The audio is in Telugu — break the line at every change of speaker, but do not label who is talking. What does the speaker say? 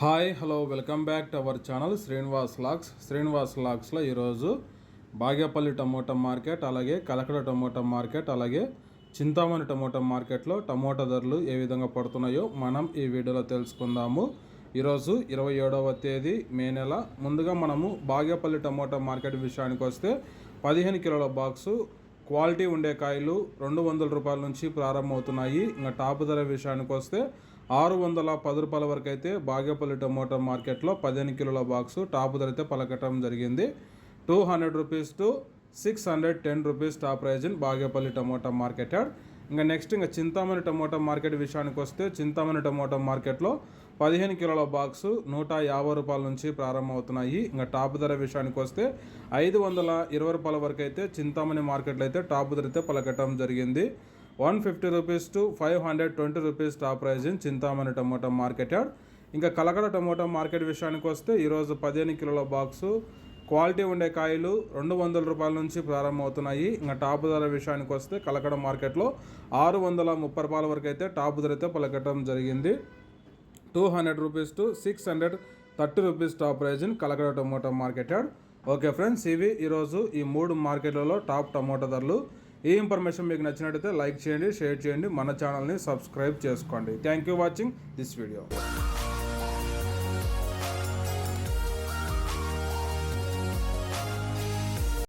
Hi hello welcome back to our channel Srinivas lakhs. Srinivas లాక్స్లో ఈరోజు బాగేపల్లి టమోటా మార్కెట్ అలాగే కలకడ టమోటా మార్కెట్ అలాగే చింతామణి టమోటా మార్కెట్లో టమోటా ధరలు ఏ విధంగా పడుతున్నాయో మనం ఈ వీడియోలో తెలుసుకుందాము. ఈరోజు ఇరవై ఏడవ తేదీ మే నెల. ముందుగా మనము బాగేపల్లి టమోటా మార్కెట్ విషయానికి వస్తే పదిహేను కిలోల బాక్సు క్వాలిటీ ఉండే కాయలు రెండు వందల రూపాయల నుంచి ప్రారంభమవుతున్నాయి. ఇంకా టాప్ ధర విషయానికి వస్తే ఆరు వందల పది రూపాయల వరకు అయితే బాగేపల్లి టమోటా మార్కెట్లో పదిహేను కిలోల బాక్సు టాప్ ధర అయితే పలకటం జరిగింది. Two hundred rupees to six hundred ten rupees top price in Bagepalli tomato market yard. ఇంకా నెక్స్ట్ ఇంకా చింతామణి టమోటా మార్కెట్ విషయానికి వస్తే చింతామణి టమోటా మార్కెట్లో పదిహేను కిలోల బాక్సు నూట యాభై రూపాయల నుంచి ప్రారంభమవుతున్నాయి. ఇంకా టాప్ ధర విషయానికి వస్తే ఐదు వందల ఇరవై రూపాయల వరకు అయితే చింతామణి మార్కెట్లో అయితే టాప్ ధర అయితే పలకటం జరిగింది. One fifty rupees to five hundred twenty rupees top price in Chintamani tomato market yard. ఇంకా కలకడ టమోటా మార్కెట్ విషయానికి వస్తే ఈరోజు పదిహేను కిలోల బాక్సు క్వాలిటీ ఉండే కాయలు రెండు వందల రూపాయల నుంచి ప్రారంభమవుతున్నాయి. ఇంకా టాప్ ధర విషయానికి వస్తే కలకడ మార్కెట్లో ఆరు వందల ముప్పై రూపాయల వరకు అయితే టాప్ ధర అయితే పలకటం జరిగింది. Two hundred rupees to six hundred thirty rupees top price in Kalakada tomato market okay friends ఇవి ఈరోజు ఈ మూడు మార్కెట్లలో టాప్ టమోటా ధరలు. ఈ ఇన్ఫర్మేషన్ మీకు నచ్చినట్టయితే లైక్ చేయండి షేర్ చేయండి. మన ఛానల్ని సబ్స్క్రైబ్ చేసుకోండి. Thank you watching this video.